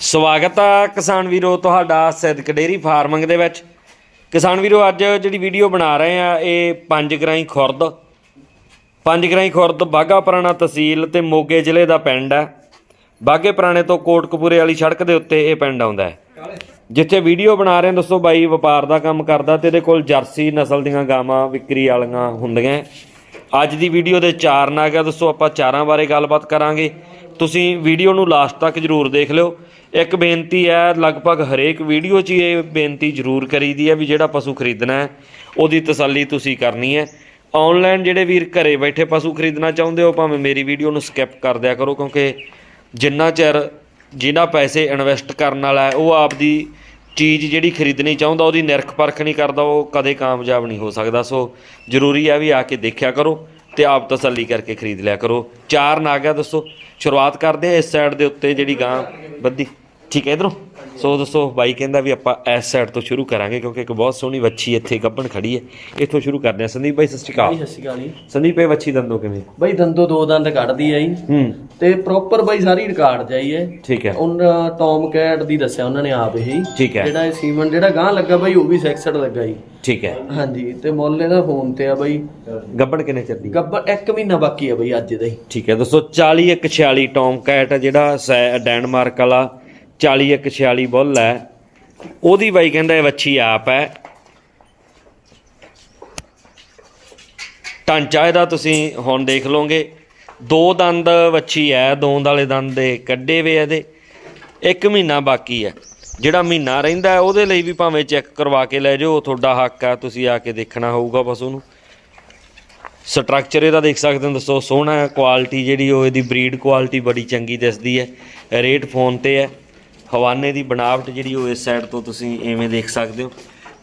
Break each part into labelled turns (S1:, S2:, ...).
S1: ਸਵਾਗਤ ਆ ਕਿਸਾਨ ਵੀਰੋ, ਤੁਹਾਡਾ ਸਿੱਧਕ ਡੇਰੀ ਫਾਰਮਿੰਗ ਦੇ ਵਿੱਚ। ਕਿਸਾਨ ਵੀਰੋ, ਅੱਜ ਜਿਹੜੀ ਵੀਡੀਓ ਬਣਾ ਰਹੇ ਆ, ਇਹ ਪੰਜ ਗਰਾਈ ਖੁਰਦ। ਪੰਜ ਗਰਾਈ ਖੁਰਦ ਬਾਗਾ ਪੁਰਾਣਾ ਤਹਿਸੀਲ ਤੇ ਮੋਗੇ ਜ਼ਿਲ੍ਹੇ ਦਾ ਪਿੰਡ ਹੈ। ਬਾਗੇ ਪੁਰਾਣੇ ਤੋਂ ਕੋਟਕਪੂਰੇ ਵਾਲੀ ਸੜਕ ਦੇ ਉੱਤੇ ਇਹ ਪਿੰਡ ਆਉਂਦਾ ਹੈ। ਜਿੱਥੇ ਵੀਡੀਓ ਬਣਾ ਰਹੇ ਹਾਂ ਦੋਸਤੋ ਬਾਈ, ਵਪਾਰ ਦਾ ਕੰਮ ਕਰਦਾ ਤੇ ਇਹਦੇ ਕੋਲ ਜਰਸੀ ਨਸਲ ਦੀਆਂ ਗਾਵਾਂ, ਵਿਕਰੀ ਵਾਲੀਆਂ ਹੁੰਦੀਆਂ ਅੱਜ ਦੀ ਵੀਡੀਓ ਦੇ ਚਾਰ ਨਾਗ ਆ ਦੋਸਤੋ ਆਪਾਂ ਚਾਰਾਂ ਬਾਰੇ ਗੱਲਬਾਤ ਕਰਾਂਗੇ। ਤੁਸੀਂ ਵੀਡੀਓ ਨੂੰ ਲਾਸਟ ਤੱਕ ਜਰੂਰ ਦੇਖ ਲਿਓ। ਇੱਕ ਬੇਨਤੀ ਹੈ, ਲਗਭਗ ਹਰੇਕ ਵੀਡੀਓ 'ਚ ਹੀ ਇਹ ਬੇਨਤੀ ਜਰੂਰ ਕਰੀਦੀ ਹੈ ਵੀ ਜਿਹੜਾ ਪਸ਼ੂ ਖਰੀਦਣਾ ਹੈ, ਉਹਦੀ ਤਸੱਲੀ ਤੁਸੀਂ ਕਰਨੀ ਹੈ। ਆਨਲਾਈਨ ਜਿਹੜੇ ਵੀਰ ਘਰੇ ਬੈਠੇ ਪਸ਼ੂ ਖਰੀਦਣਾ ਚਾਹੁੰਦੇ ਹੋ, ਭਾਵੇਂ ਮੇਰੀ ਵੀਡੀਓ ਨੂੰ ਸਕਿਪ ਕਰ ਦਿਆ ਕਰੋ, ਕਿਉਂਕਿ ਜਿੰਨਾ ਚਿਰ ਜਿਹਨਾਂ ਪੈਸੇ ਇਨਵੈਸਟ ਕਰਨ ਵਾਲਾ ਹੈ, ਉਹ ਆਪਦੀ ਚੀਜ਼ ਜਿਹੜੀ ਖਰੀਦਣੀ ਚਾਹੁੰਦਾ, ਉਹਦੀ ਨਿਰਖ ਪਰਖ ਨਹੀਂ ਕਰਦਾ, ਉਹ ਕਦੇ ਕਾਮਯਾਬ ਨਹੀਂ ਹੋ ਸਕਦਾ। ਸੋ ਜ਼ਰੂਰੀ ਹੈ ਵੀ ਆ ਕੇ ਦੇਖਿਆ ਕਰੋ। ਤੇ ਆਪ ਤਸੱਲੀ ਕਰਕੇ ਖਰੀਦ ਲਿਆ ਕਰੋ। ਚਾਰ ਨਾਗ ਦੱਸੋ। ਸ਼ੁਰੂਆਤ ਕਰਦੇ ਆ ਇਸ ਸਾਈਡ ਦੇ ਉੱਤੇ ਜਿਹੜੀ ਗਾਂ ਬੱਦੀ ਠੀਕ ਹੈ ਇਧਰੋਂ? ਸੋ ਦੋਸਤੋ ਬਾਈ ਕਹਿੰਦਾ ਵੀ ਆਪਾਂ ਇਸ ਸਾਈਡ ਤੋਂ ਸ਼ੁਰੂ ਕਰਾਂਗੇ ਕਿਉਂਕਿ ਇੱਕ ਬਹੁਤ ਸੋਹਣੀ ਵੱਛੀ ਇੱਥੇ ਗੱਭਣ ਖੜੀ ਹੈ। ਇੱਥੋਂ ਸ਼ੁਰੂ ਕਰਦੇ ਆ ਸੰਦੀਪ ਬਾਈ ਸਤਿ ਸ਼੍ਰੀ ਅਕਾਲ।
S2: ਸਤਿ ਸ਼੍ਰੀ ਅਕਾਲ ਜੀ।
S1: ਸੰਦੀਪ ਇਹ ਵੱਛੀ ਦੰਦੋ ਕਿਵੇਂ?
S2: ਬਾਈ ਦੰਦੋ ਦੋ ਦੰਦ ਕੱਢਦੀ ਜੀ।
S1: ਹੂੰ।
S2: ਤੇ ਪ੍ਰੋਪਰ ਬਾਈ ਸਾਰੀ ਰਿਕਾਰਡ ਜਾਈ ਹੈ।
S1: ਠੀਕ ਹੈ।
S2: ਉਹਨਾਂ ਟੌਮ ਕੈਟ ਦੀ ਦੱਸਿਆ ਉਹਨਾਂ ਨੇ ਆਪ ਹੀ
S1: ਠੀਕ ਹੈ।
S2: ਜਿਹੜਾ ਇਹ ਸੀਮਨ ਜਿਹੜਾ ਗਾਂ ਲੱਗਾ ਬਾਈ ਉਹ ਵੀ ਸੈਕਸਡ ਲੱਗਾ ਜੀ।
S1: ਠੀਕ ਹੈ।
S2: ਹਾਂਜੀ ਤੇ ਮੁੱਲ ਇਹਦਾ ਫੋਨ ਤੇ ਆ ਬਾਈ।
S1: ਗੱਭਣ ਕਿੰਨੇ ਚਿਰ ਦੀ?
S2: ਗੱਬਰ ਇੱਕ ਮਹੀਨਾ ਬਾਕੀ ਆ ਬਾਈ ਅੱਜ ਦਾ। ਹੀ
S1: ਠੀਕ ਹੈ। ਦੋਸਤੋ 40 ਇੱਕ 46 ਟੌਮ ਕੈਟ ਹੈ ਜਿਹੜਾ ਡੈਨਮਾਰਕ ਵਾਲਾ। 40 ਇੱਕ 46 ਬੁੱਲ ਹੈ। ਉਹਦੀ ਬਾਈ ਕਹਿੰਦਾ ਇਹ ਵੱਛੀ ਆਪ ਹੈ। ਢਾਂਚਾ ਇਹਦਾ ਤੁਸੀਂ ਹੁਣ ਦੇਖ ਲਓਗੇ। ਦੋ ਦੰਦ ਵੱਛੀ ਹੈ ਦੋਂਦ ਵਾਲੇ ਦੰਦ ਦੇ ਕੱਢੇ ਵੇ ਇਹਦੇ। ਇੱਕ ਮਹੀਨਾ ਬਾਕੀ ਹੈ। ਜਿਹੜਾ ਮਹੀਨਾ ਰਹਿੰਦਾ ਉਹਦੇ ਲਈ ਵੀ ਭਾਵੇਂ ਚੈੱਕ ਕਰਵਾ ਕੇ ਲੈ ਜਾਓ, ਤੁਹਾਡਾ ਹੱਕ ਆ ਤੁਸੀਂ ਆ ਕੇ ਦੇਖਣਾ ਹੋਊਗਾ ਪਸ਼ੂ ਨੂੰ ਸਟਰਕਚਰ ਇਹਦਾ ਦੇਖ ਸਕਦੇ ਹੋ ਦੱਸੋ, ਸੋਹਣਾ ਕੁਆਲਿਟੀ ਜਿਹੜੀ ਉਹ, ਇਹਦੀ ਬਰੀਡ ਕੁਆਲਿਟੀ ਬੜੀ ਚੰਗੀ ਦਿਸਦੀ ਹੈ। ਰੇਟ ਫੋਨ ਤੇ ਹੈ। ਹਵਾਨੇ ਦੀ ਬਣਾਵਟ ਜਿਹੜੀ ਉਹ ਇਸ ਸਾਈਡ ਤੋਂ ਤੁਸੀਂ ਐਵੇਂ ਦੇਖ ਸਕਦੇ ਹੋ।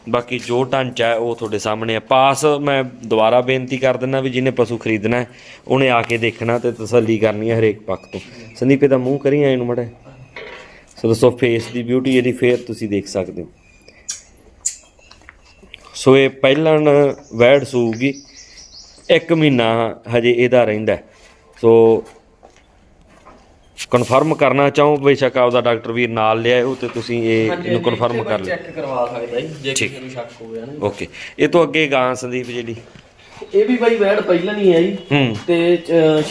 S1: ਬਾਕੀ ਜੋ ਢਾਂਚਾ ਹੈ, ਉਹ ਤੁਹਾਡੇ ਸਾਹਮਣੇ ਹੈ। ਪਾਸ ਮੈਂ ਦੁਬਾਰਾ ਬੇਨਤੀ ਕਰ ਦਿੰਦਾ ਵੀ ਜਿਹਨੇ ਪਸ਼ੂ ਖਰੀਦਣਾ ਉਹਨੇ ਆ ਕੇ ਦੇਖਣਾ ਤੇ ਤਸੱਲੀ ਕਰਨੀ ਹੈ ਹਰੇਕ ਪੱਖ ਤੋਂ। ਸੰਦੀਪ, ਇਹਦਾ ਮੂੰਹ ਕਰੀ ਐ ਇਹਨੂੰ ਮੜਾ ਸੋ ਦੋਸਤੋ ਫੇਸ ਦੀ ਬਿਊਟੀ ਇਹਦੀ ਫੇਰ ਤੁਸੀਂ ਦੇਖ ਸਕਦੇ ਹੋ। ਸੋ ਇਹ ਪਹਿਲਾਂ ਵੈੜ ਸੂਗੀ। ਇੱਕ ਮਹੀਨਾ ਹਜੇ ਇਹਦਾ ਰਹਿੰਦਾ ਸੋ ਕਨਫਰਮ ਕਰਨਾ ਚਾਹੋ ਬੇਸ਼ੱਕ ਆਪਦਾ ਡਾਕਟਰ ਵੀਰ ਨਾਲ ਲਿਆਓ ਤੇ ਤੁਸੀਂ ਇਹ ਇਹਨੂੰ ਕਨਫਰਮ ਕਰ ਲਿਓ।
S2: ਚੈੱਕ ਕਰਵਾ ਸਕਦਾ ਜੀ ਜੇ। ਕਿਸੇ ਨੂੰ ਸ਼ੱਕ ਹੋਵੇ ਨਾ
S1: ਓਕੇ। ਇਹ ਤੋਂ ਅੱਗੇ ਗਾਂ ਸੰਦੀਪ ਜਿਹੜੀ?
S2: ਇਹ ਵੀ ਬਾਈ ਵੈੜ ਪਹਿਲਾਂ ਨਹੀਂ ਜੀ
S1: ਹੂੰ।
S2: ਤੇ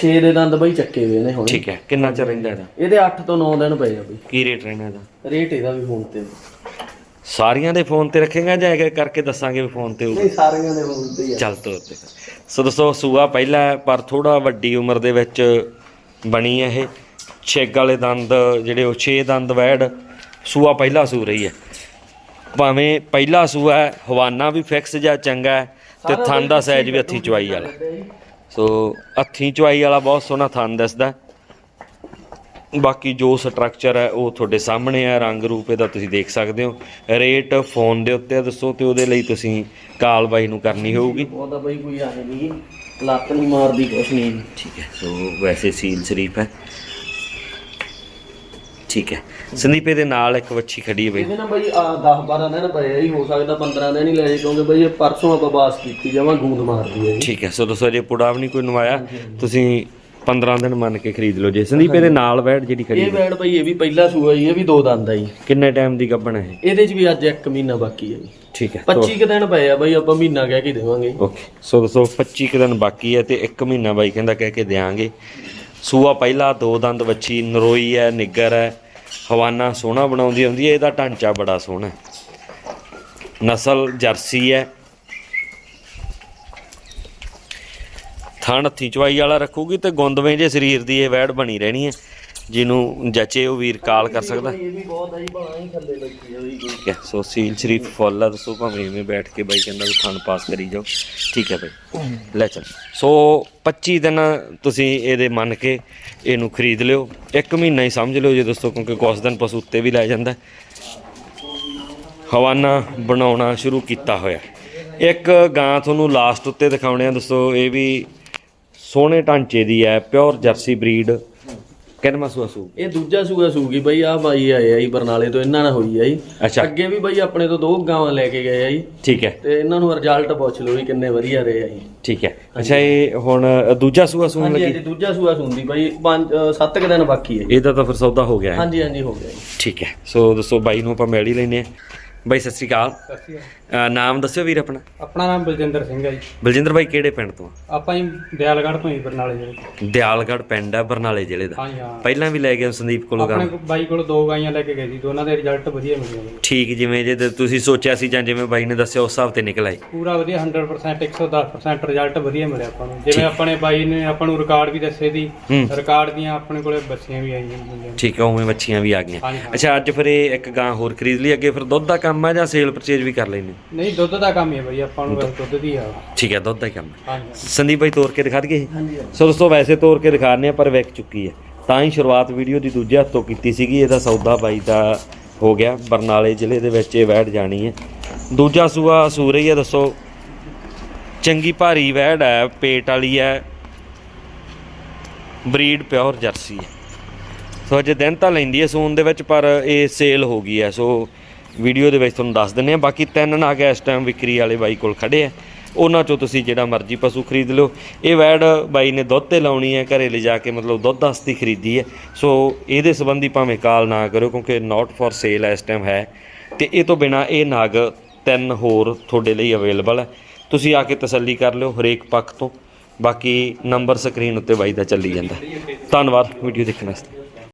S2: 6 ਦੇ ਦੰਦ ਬਾਈ ਚੱਕੇ ਹੋਏ ਨੇ ਹੁਣ।
S1: ਠੀਕ ਹੈ। ਕਿੰਨਾ ਚਿਰ ਰਹਿੰਦਾ ਇਹਦਾ?
S2: ਇਹਦੇ 8 ਤੋਂ 9 ਦਿਨ ਪਏ ਆ ਬਾਈ।
S1: ਕੀ ਰੇਟ ਰਹਿਣਾ ਇਹਦਾ?
S2: ਰੇਟ ਇਹਦਾ ਵੀ ਫੋਨ ਤੇ।
S1: ਸਾਰੀਆਂ ਦੇ ਫੋਨ ਤੇ ਰੱਖੇਗਾ ਜਾਂ ਇੱਕ ਕਰਕੇ ਦੱਸਾਂਗੇ ਵੀ ਫੋਨ ਤੇ
S2: ਨਹੀਂ ਸਾਰਿਆਂ ਦੇ ਫੋਨ ਤੇ ਹੀ
S1: ਚੱਲ ਤੋਰ ਤੇ ਸੋ ਦੋਸਤੋ ਸੂਆ ਪਹਿਲਾ ਪਰ ਥੋੜਾ ਵੱਡੀ ਉਮਰ ਦੇ ਵਿੱਚ ਬਣੀ ਹੈ ਇਹ। ਛੇਗ ਵਾਲੇ ਦੰਦ ਜਿਹੜੇ ਉਹ 6 ਦੰਦ ਵੈੜ ਸੂਆ ਪਹਿਲਾ ਸੂ ਰਹੀ ਹੈ। ਭਾਵੇਂ ਪਹਿਲਾ ਸੂਆ ਹੈ ਹਵਾਨਾ ਵੀ ਫਿਕਸ ਜਾਂ ਚੰਗਾ ਤੇ ਥਣ ਦਾ ਸਾਈਜ਼ ਵੀ ਹੱਥੀ ਚਵਾਈ ਵਾਲਾ। ਸੋ? ਹੱਥੀ ਚਵਾਈ ਵਾਲਾ ਬਹੁਤ ਸੋਹਣਾ ਥਣ ਦਿਸਦਾ। ਬਾਕੀ ਜੋ ਸਟਰਕਚਰ ਹੈ ਉਹ ਤੁਹਾਡੇ ਸਾਹਮਣੇ ਹੈ ਰੰਗ ਰੂਪ ਇਹਦਾ ਤੁਸੀਂ ਦੇਖ ਸਕਦੇ ਹੋ। ਰੇਟ ਫੋਨ ਦੇ ਉੱਤੇ ਦੱਸੋ ਤੇ ਉਹਦੇ ਲਈ ਤੁਸੀਂ ਕਾਲ ਬਾਈ ਨੂੰ ਕਰਨੀ ਹੋਊਗੀ।
S2: ਉਹਦਾ ਬਈ ਕੋਈ ਆਏ ਨਹੀਂ ਲੱਤ ਨਹੀਂ ਮਾਰਦੀ ਕੁਛ ਨਹੀਂ
S1: ਠੀਕ ਹੈ ਸੋ ਵੈਸੇ ਸੀਲ ਸ਼ਰੀਫ ਹੈ। ਠੀਕ ਹੈ। ਸੰਦੀਪ ਦੇ ਨਾਲ ਇੱਕ ਵੱਛੀ ਖੜੀ ਹੈ ਬਈ।
S2: ਇਹਦੇ ਨਾਲ ਬਈ 10 12 ਦਿਨ ਪਏ ਹੀ ਹੋ ਸਕਦਾ 15 ਦਿਨ ਹੀ ਲੈ ਜੇ ਕਿਉਂਕਿ ਬਈ ਇਹ ਪਰਸੋਂ ਆਪਾਂ ਬਾਸ ਕੀਤੀ ਜਾਵਾਂ ਗੂੰਦ ਮਾਰਦੀ ਹੈ ਜੀ।
S1: ਠੀਕ ਹੈ ਸੋ ਦੋਸਤੋ ਜੇ ਪੁੜਾ ਵੀ ਨਹੀਂ ਕੋਈ ਨਵਾਇਆ। ਤੁਸੀਂ 15 ਦਿਨ ਮੰਨ ਕੇ ਖਰੀਦ ਲਓ ਜੇ। ਸੰਦੀਪ ਇਹਦੇ ਨਾਲ ਬੈਠ ਜਿਹੜੀ ਖੜੀ
S2: ਇਹ ਬੈਡ ਬਈ। ਇਹ ਵੀ ਪਹਿਲਾ ਸੂਆ ਜੀ ਇਹ ਵੀ ਦੋ ਦੰਦ ਆ ਜੀ।
S1: ਕਿੰਨੇ ਟਾਈਮ ਦੀ ਗੱਭਣ ਹੈ ਇਹ?
S2: ਇਹਦੇ 'ਚ ਵੀ ਅੱਜ 1 ਮਹੀਨਾ ਬਾਕੀ ਹੈ ਜੀ।
S1: ਠੀਕ ਹੈ
S2: 25 ਕੁ ਦਿਨ ਪਏ ਆ ਬਈ ਆਪਾਂ ਮਹੀਨਾ ਕਹਿ ਕੇ ਦੇਵਾਂਗੇ
S1: ਓਕੇ ਸੋ ਦੋਸਤੋ 25 ਕੁ ਦਿਨ ਬਾਕੀ ਹੈ ਤੇ 1 ਮਹੀਨਾ ਬਾਈ ਕਹਿੰਦਾ ਕਹਿ ਕੇ ਦੇਾਂਗੇ। ਸੂਆ ਪਹਿਲਾ, ਦੋ ਦੰਦ ਵੱਛੀ, ਨਰੋਈ ਹੈ ਨਿੱਗਰ ਹੈ ਹਵਾਨਾ ਸੋਹਣਾ ਬਣਾਉਂਦੀ ਹੁੰਦੀ ਹੈ ਇਹਦਾ ਢਾਂਚਾ ਬੜਾ ਸੋਹਣਾ ਨਸਲ ਜਰਸੀ ਹੈ ਥਣ ਹੱਥੀ ਚਵਾਈ ਵਾਲਾ ਰੱਖੂਗੀ ਤੇ ਗੁੰਦਵੇਂ ਜੇ ਸਰੀਰ ਦੀ ਇਹ ਵੈੜ ਬਣੀ ਰਹਿਣੀ ਹੈ ਜਿਹਨੂੰ ਜਚੇ ਉਹ ਵੀਰ ਕਾਲ ਕਰ ਸਕਦਾ।
S2: ਇਹ ਵੀ ਬਹੁਤ ਆ ਜੀ ਬਾਹਾਂ ਹੀ ਥੱਲੇ ਬੈਠੀ ਆ
S1: ਠੀਕ ਹੈ ਸੋ ਸੀਲ ਸ਼ਰੀਫ ਫੁੱਲ ਆ ਦੱਸੋ ਭਾਵੇਂ ਐਵੇਂ ਬੈਠ ਕੇ ਬਾਈ ਕਹਿੰਦਾ ਵੀ ਥਣ ਪਾਸ ਕਰੀ ਜਾਓ। ਠੀਕ ਹੈ ਬਾਈ ਲੈ ਚੱਲ। ਸੋ 25 ਦਿਨ ਤੁਸੀਂ ਇਹਦੇ ਮੰਨ ਕੇ ਇਹਨੂੰ ਖਰੀਦ ਲਿਓ ਇੱਕ ਮਹੀਨਾ ਹੀ ਸਮਝ ਲਿਓ ਜੇ ਦੋਸਤੋ ਕਿਉਂਕਿ ਕੁਛ ਦਿਨ ਪਸ਼ੂ ਉੱਤੇ ਵੀ ਲੈ ਜਾਂਦਾ। ਹਵਾਨਾ ਬਣਾਉਣਾ ਸ਼ੁਰੂ ਕੀਤਾ ਹੋਇਆ। ਇੱਕ ਗਾਂ ਤੁਹਾਨੂੰ ਲਾਸਟ ਉੱਤੇ ਦਿਖਾਉਣੇ ਆ ਦੋਸਤੋ ਇਹ ਵੀ ਸੋਹਣੇ ਢਾਂਚੇ ਦੀ ਹੈ ਪਿਓਰ ਜਰਸੀ ਬਰੀਡ ਕਿੰਨਵਾਂ ਸੂਆ ਸੂ?
S2: ਇਹ ਦੂਜਾ ਸੂਆ ਸੂਗੀ ਬਈ ਆ ਬਾਈ ਆਏ ਆ ਜੀ ਬਰਨਾਲੇ ਤੋਂ ਇਹਨਾਂ ਨਾਲ ਹੋਈ ਆ ਜੀ।
S1: ਅੱਛਾ।
S2: ਅੱਗੇ ਵੀ ਬਈ ਆਪਣੇ ਤੋਂ ਦੋ ਗਾਵਾਂ ਲੈ ਕੇ ਗਏ ਆ ਜੀ।
S1: ਠੀਕ ਹੈ।
S2: ਤੇ ਇਹਨਾਂ ਨੂੰ ਰਿਜ਼ਲਟ ਪੁੱਛ ਲਓ ਜੀ ਕਿੰਨੇ ਵਧੀਆ ਰਹੇ ਆ ਜੀ।
S1: ਠੀਕ ਹੈ। ਅੱਛਾ ਇਹ ਹੁਣ ਦੂਜਾ ਸੂਆ ਸੂਣ
S2: ਹਾਂਜੀ
S1: ਲੱਗੀ?
S2: ਹਾਂਜੀ ਦੂਜਾ ਸੂਆ ਸੁਣਦੀ ਬਈ 5 7 ਕੁ ਦਿਨ ਬਾਕੀ ਹੈ ਜੀ।
S1: ਇਹਦਾ ਤਾਂ ਫਿਰ ਸੌਦਾ ਹੋ ਗਿਆ ਹੈ।
S2: ਹਾਂਜੀ ਹਾਂਜੀ ਹੋ ਗਿਆ ਜੀ।
S1: ਠੀਕ ਹੈ। ਸੋ ਦੱਸੋ ਬਾਈ ਨੂੰ ਆਪਾਂ ਮਿਲ ਹੀ ਲੈਨੇ ਆ ਬਾਈ ਸਤਿ ਸ੍ਰੀ ਅਕਾਲ। ਨਾਮ ਦੱਸਿਓ ਵੀਰ ਆਪਣਾ।
S3: ਆਪਣਾ ਨਾਮ ਬਲਜਿੰਦਰ ਸਿੰਘ ਹੈ ਜੀ।
S1: ਬਲਜਿੰਦਰ ਬਾਈ ਕਿਹੜੇ ਪਿੰਡ ਤੋਂ
S3: ਆਪਾਂ ਹੀ ਦਿਆਲਗੜ੍ਹ ਤੋਂ ਹੀ ਬਰਨਾਲੇ ਜਿਹੜੇ
S1: ਦਿਆਲਗੜ੍ਹ ਪਿੰਡ ਹੈ ਬਰਨਾਲੇ ਜ਼ਿਲ੍ਹੇ ਦਾ।
S3: ਹਾਂਜੀ ਹਾਂ।
S1: ਪਹਿਲਾਂ ਵੀ ਲੈ ਗਏ ਹੋ ਸੰਦੀਪ ਕੋਲੋਂ
S3: ਆਪਣੇ
S1: ਗਾਂ?
S3: ਕੋਲ ਬਾਈ ਕੋਲ ਦੋ ਗਾਈਆਂ ਲੈ ਕੇ ਗਏ ਸੀ ਦੋਨਾਂ ਦੇ ਰਿਜ਼ਲਟ ਵਧੀਆ ਮਿਲੇ
S1: ਠੀਕ ਜਿਵੇਂ ਜੇ ਤੇ ਤੁਸੀਂ ਸੋਚਿਆ ਸੀ ਜਾਂ ਜਿਵੇਂ ਬਾਈ ਨੇ ਦੱਸਿਆ ਉਸ ਹਿਸਾਬ ਤੇ ਨਿਕਲ ਆਈ।
S3: ਪੂਰਾ ਵਧੀਆ 100% 110% ਰਿਜ਼ਲਟ ਵਧੀਆ ਮਿਲਿਆ ਆਪਾਂ ਨੂੰ। ਜਿਵੇਂ ਆਪਣੇ ਬਾਈ ਨੇ ਆਪਾਂ ਨੂੰ ਰਿਕਾਰਡ ਵੀ ਦੱਸੇ ਦੀ
S1: ਹੂੰ।
S3: ਰਿਕਾਰਡ ਦੀਆਂ ਆਪਣੇ ਕੋਲੇ ਬੱਚੀਆਂ ਵੀ ਆਈਆਂ
S1: ਠੀਕ ਹੈ ਉਵੇਂ ਬੱਚੀਆਂ ਵੀ ਆ ਗਈਆਂ।
S3: ਹਾਂਜੀ।
S1: ਅੱਛਾ ਅੱਜ ਫਿਰ ਇਹ ਇੱਕ ਗਾਂ ਹੋਰ ਖਰੀਦ ਲਈ ਅੱਗੇ ਫਿਰ ਦੁੱਧ ਦਾ ਕੰਮ ਹੈ ਜਾਂ ਸੇਲ ਪਰਚੇਜ ਵੀ ਕਰ ਲੈਣੇ
S3: ਨਹੀਂ ਦੁੱਧ ਦਾ ਕੰਮ ਹੀ ਹੈ ਬਾਈ ਆਪਾਂ ਨੂੰ ਬਸ ਦੁੱਧ ਦੀ ਆ।
S1: ਠੀਕ ਹੈ ਦੁੱਧ ਦਾ ਹੀ ਕੰਮ ਹੈ।
S3: ਹਾਂਜੀ
S1: ਸੰਦੀਪ ਬਾਈ ਤੋੜ ਕੇ ਦਿਖਾ ਦਈਏ?
S2: ਹਾਂਜੀ
S1: ਸੋ ਦੋਸਤੋ ਵੈਸੇ ਤੋੜ ਕੇ ਦਿਖਾਣੇ ਆ ਪਰ ਵਿਕ ਚੁੱਕੀ ਹੈ। ਤਾਂ ਹੀ ਸ਼ੁਰੂਆਤ ਵੀਡੀਓ ਦੀ ਦੂਜੇ ਹੱਥੋਂ ਕੀਤੀ ਸੀਗੀ ਇਹਦਾ ਸੌਦਾ ਬਾਈ ਦਾ ਹੋ ਗਿਆ। ਬਰਨਾਲੇ ਜ਼ਿਲ੍ਹੇ ਦੇ ਵਿੱਚ ਇਹ ਵੈੜ ਜਾਣੀ ਹੈ। ਦੂਜਾ ਸੂਆ ਸੂ ਰਹੀ ਹੈ ਦੱਸੋ। ਚੰਗੀ ਭਾਰੀ ਵੈੜ ਹੈ ਪੇਟ ਵਾਲੀ ਹੈ। ਬਰੀਡ ਪਿਓਰ ਜਰਸੀ ਹੈ। ਸੋ ਅਜੇ ਦਿਨ ਤਾਂ ਲੈਂਦੀ ਹੈ ਸੂਨ ਦੇ ਵਿੱਚ ਪਰ ਇਹ ਸੇਲ ਹੋ ਗਈ ਹੈ। ਸੋ ਵੀਡੀਓ ਦੇ ਵਿੱਚ ਤੁਹਾਨੂੰ ਦੱਸ ਦਿੰਨੇ ਆ ਬਾਕੀ ਤਿੰਨ ਨਾਗ ਇਸ ਟਾਈਮ ਵਿਕਰੀ ਵਾਲੇ ਬਾਈ ਕੋਲ ਖੜੇ ਆ। ਉਹਨਾਂ ਚੋਂ ਤੁਸੀਂ ਜਿਹੜਾ ਮਰਜ਼ੀ ਪਸ਼ੂ ਖਰੀਦ ਲਿਓ। ਇਹ ਵੈੜ ਬਾਈ ਨੇ ਦੁੱਧ ਤੇ ਲਾਉਣੀ ਹੈ, ਘਰੇ ਲਿਜਾ ਕੇ ਮਤਲਬ ਦੁੱਧ ਵਾਸਤੇ ਖਰੀਦੀ ਹੈ। ਸੋ ਇਹਦੇ ਸੰਬੰਧੀ ਭਾਵੇਂ ਕਾਲ ਨਾ ਕਰੋ, ਕਿਉਂਕਿ ਨਾਟ ਫॉर ਸੇਲ ਇਸ ਟਾਈਮ ਹੈ। ਤੇ ਇਹ ਤੋਂ ਬਿਨਾ ਇਹ ਨਾਗ ਤਿੰਨ ਹੋਰ ਤੁਹਾਡੇ ਲਈ ਅਵੇਲੇਬਲ ਹੈ ਤੁਸੀਂ ਆ ਕੇ ਤਸੱਲੀ ਕਰ ਲਿਓ ਹਰੇਕ ਪੱਖ ਤੋਂ। ਬਾਕੀ ਨੰਬਰ ਸਕਰੀਨ ਉੱਤੇ ਬਾਈ ਦਾ ਚੱਲੀ ਜਾਂਦਾ। ਧੰਨਵਾਦ ਵੀਡੀਓ ਦੇਖਣ ਵਾਸਤੇ।